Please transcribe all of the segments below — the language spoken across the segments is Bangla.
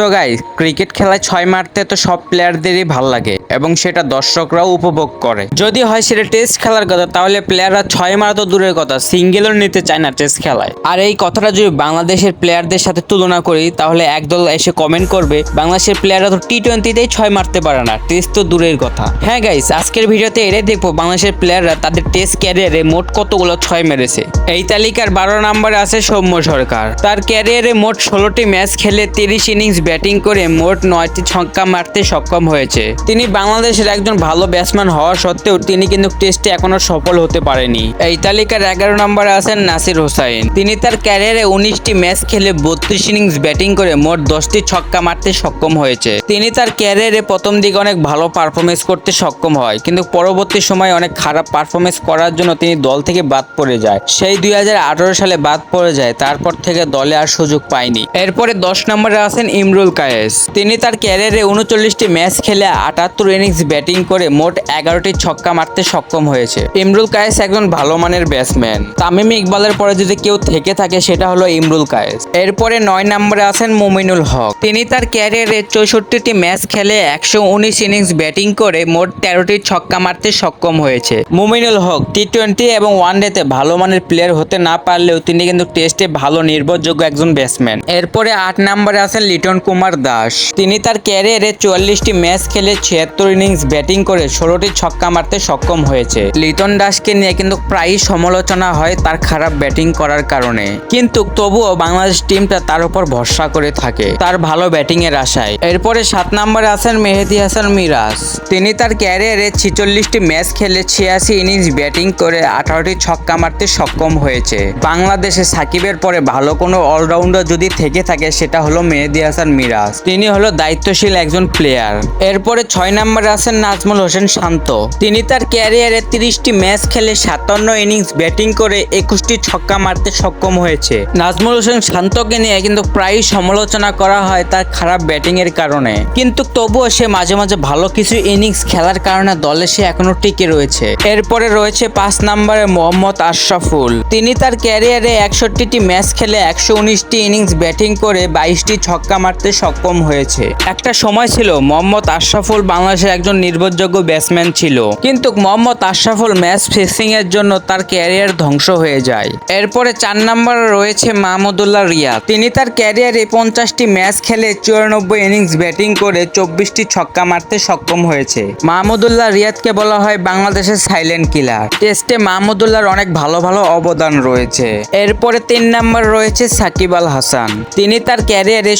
সো গাইস ক্রিকেট খেলায় ছয় মারতে তো সব প্লেয়ারদেরই ভালো লাগে এবং সেটা দর্শকরাও উপভোগ করে। যদি হয় সেটা টেস্ট খেলার কথা, তাহলে প্লেয়াররা ছয় মারা তো দূরের কথা সিঙ্গেলও নিতে চায় না টেস্ট খেলায়। আর এই কথাটা যদি বাংলাদেশের প্লেয়ারদের সাথে তুলনা করি, তাহলে একদল এসে কমেন্ট করবে, বাংলাদেশের প্লেয়াররা তো টি টোয়েন্টিতেই ছয় মারতে পারে না টেস্ট তো দূরের কথা। হ্যাঁ গাইস আজকের ভিডিওতে এটাই দেখব, বাংলাদেশের প্লেয়াররা তাদের টেস্ট ক্যারিয়ারে মোট কতগুলো ছয় মেরেছে। এই তালিকার বারো নম্বরে আছে সৌম্য সরকার। তার ক্যারিয়ারে মোট ষোলোটি ম্যাচ খেলে তিরিশ ইনিংস ব্যাটিং করে মোট নয়টি ছক্কা মারতে সক্ষম হয়েছে। তিনি বাংলাদেশের একজন ভালো ব্যাটসম্যান হওয়া সত্ত্বেও তিনি কিন্তু টেস্টে এখনও সফল হতে পারেনি। এই তালিকার এগারো নম্বরে আছেন নাসির হোসাইন। তিনি তার ক্যারিয়ারে উনিশটি ম্যাচ খেলে বত্রিশ ইনিংস ব্যাটিং করে মোট দশটি ছক্কা মারতে সক্ষম হয়েছে। তিনি তার ক্যারিয়ারে প্রথম দিকে অনেক ভালো পারফরমেন্স করতে সক্ষম হয়, কিন্তু পরবর্তী সময়ে অনেক খারাপ পারফরমেন্স করার জন্য তিনি দল থেকে বাদ পড়ে যায়। সেই দুই হাজার আঠারো সালে বাদ পড়ে যায়, তারপর থেকে দলে আর সুযোগ পায়নি। এরপরে দশ নম্বরে আছেন ইমরুল কায়েস। তিনি তার ক্যারিয়ারে উনচল্লিশটি ম্যাচ খেলে আটাত্তর ইনিংস ব্যাটিং করে মোট এগারোটি ছক্কা মারতে সক্ষম হয়েছে। ইমরুল কায়েস একজন ভালো মানের ব্যাটসম্যান। তামিম ইকবালের পরে যদি কেউ থেকে থাকে, সেটা হলো ইমরুল কায়েস। এরপরে নয় নম্বরে আছেন মুমিনুল হক। তিনি তার ক্যারিয়ারে চৌষট্টিটি ম্যাচ খেলে একশো উনিশ ইনিংস ব্যাটিং করে মোট তেরোটি ছক্কা মারতে সক্ষম হয়েছে। মুমিনুল হক টি টোয়েন্টি এবং ওয়ানডেতে ভালো মানের প্লেয়ার হতে না পারলেও তিনি কিন্তু টেস্টে ভালো নির্ভরযোগ্য একজন ব্যাটসম্যান। এরপরে আট নম্বরে আছেন লিটন কুমার দাস। তিনি তার ক্যারিয়ারে চুয়াল্লিশটি ম্যাচ খেলে ছিয়াত্তর ইনিংস ব্যাটিং করে ষোলোটি ছক্কা মারতে সক্ষম হয়েছে। লিটন দাসকে নিয়ে কিন্তু প্রায়ই সমালোচনা হয় তার খারাপ ব্যাটিং করার কারণে। কিন্তু তবুও বাংলাদেশ টিমটা তার উপর ভরসা করে থাকে, তার ভালো ব্যাটিং এর আশায়। এরপরে সাত নম্বরে আছেন মেহেদি হাসান মিরাজ। তিনি তার ক্যারিয়ারে ছিচল্লিশটি ম্যাচ খেলে ছিয়াশি ইনিংস ব্যাটিং করে আঠারোটি ছক্কা মারতে সক্ষম হয়েছে। বাংলাদেশে সাকিবের পরে ভালো কোনো অলরাউন্ডার যদি থেকে থাকে, সেটা হলো মেহেদি হাসান মিরাজ। তিনি হলো দায়িত্বশীল একজন প্লেয়ার এরপরে ছয় নম্বরে আছেন নাজমুল হোসেন শান্ত। তিনি তার ক্যারিয়ারে তিরিশটি ম্যাচ খেলে সাতান্ন ইনিংস ব্যাটিং করে একুশটি ছক্কা মারতে সক্ষম হয়েছে। নাজমুল হোসেন শান্তকে নিয়ে কিন্তু প্রায়ই সমালোচনা করা হয় তার খারাপ ব্যাটিং এর কারণে। কিন্তু তবুও সে মাঝে মাঝে ভালো কিছু ইনিংস খেলার কারণে দলে সে এখনও টিকে রয়েছে। এরপরে রয়েছে পাঁচ নম্বরে মোহাম্মদ আশরাফুল। তিনি তার ক্যারিয়ারে একষট্টিটি ম্যাচ খেলে একশো উনিশটি ইনিংস ব্যাটিং করে বাইশটি ছক্কা মারতে সক্ষম হয়েছে। একটা সময় ছিল, মোহাম্মদ আশরাফুল বাংলাদেশের একজন নির্ভরযোগ্য ব্যাটসম্যান ছিল। কিন্তু মোহাম্মদ আশরাফুল ম্যাচ ফিক্সিং এর জন্য তার ক্যারিয়ার ধ্বংস হয়ে যায়। এরপরে চার নম্বরে রয়েছে মাহমুদুল্লাহ রিয়াদ। তিনি তার ক্যারিয়ারে পঞ্চাশটি ম্যাচ খেলে চুরানব্বই ইনিংস ব্যাটিং করে চব্বিশটি ছক্কা মারতে সক্ষম হয়েছে। মাহমুদুল্লাহ রিয়াদকে বলা হয় বাংলাদেশের সাইলেন্ট কিলার টেস্টে মাহমুদুল্লাহর অনেক ভালো ভালো অবদান রয়েছে। এরপরে তিন নম্বর রয়েছে সাকিব আল হাসান। তিনি তার ক্যারিয়ারে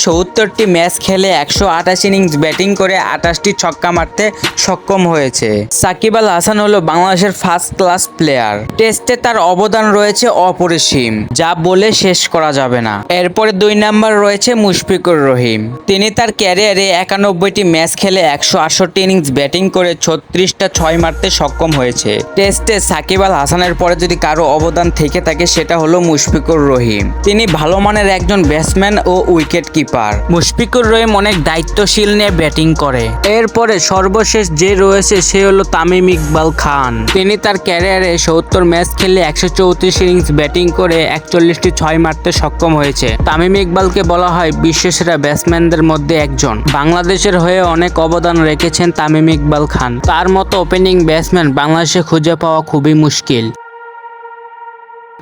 সত্তরটি ম্যাচ খেলে একশো আঠাশ ইনিংস ব্যাটিং করে আঠাশটি ছক্কা মারতে সক্ষম হয়েছে। সাকিব আল হাসান হলো বাংলাদেশের ফার্স্ট ক্লাস প্লেয়ার টেস্টে তার অবদান রয়েছে অপরিসীম, যা বলে শেষ করা যাবে না। এরপরে দুই নাম্বার রয়েছে মুশফিকুর রহিম। তিনি তার ক্যারিয়ারে একানব্বইটি ম্যাচ খেলে একশো আটষট্টি ইনিংস ব্যাটিং করে ছত্রিশটা ছয় মারতে সক্ষম হয়েছে। টেস্টে সাকিব আল হাসানের পরে যদি কারও অবদান থেকে থাকে, সেটা হলো মুশফিকুর রহিম। তিনি ভালো মানের একজন ব্যাটসম্যান ও উইকেট কিপার মুশফিকুর রহিম অনেক দায়িত্বশীল নিয়ে ব্যাটিং করে। এরপরে সর্বশেষ যে রয়েছে সে হলো তামিম ইকবাল খান। তিনি তার ক্যারিয়ারে সত্তর ম্যাচ খেলে একশো চৌত্রিশ ইনিংস ব্যাটিং করে একচল্লিশটি ছয় মারতে সক্ষম হয়েছে। তামিম ইকবালকে বলা হয় বিশ্বসেরা ব্যাটসম্যানদের মধ্যে একজন। বাংলাদেশের হয়ে অনেক অবদান রেখেছেন তামিম ইকবাল খান। তার মতো ওপেনিং ব্যাটসম্যান বাংলাদেশে খুঁজে পাওয়া খুবই মুশকিল।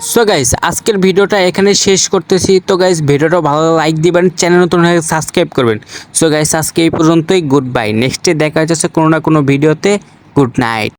সো গাইস আজকের ভিডিওটা এখানে শেষ করতেছি। তো গাইস ভিডিওটা ভালো লাইক দিবেন চ্যানেল নতুন হয়ে সাবস্ক্রাইব করবেন। সো গাইস আজকে এই পর্যন্তই গুড বাই নেক্সটে দেখা যাচ্ছে কোনো না কোনো ভিডিওতে গুড নাইট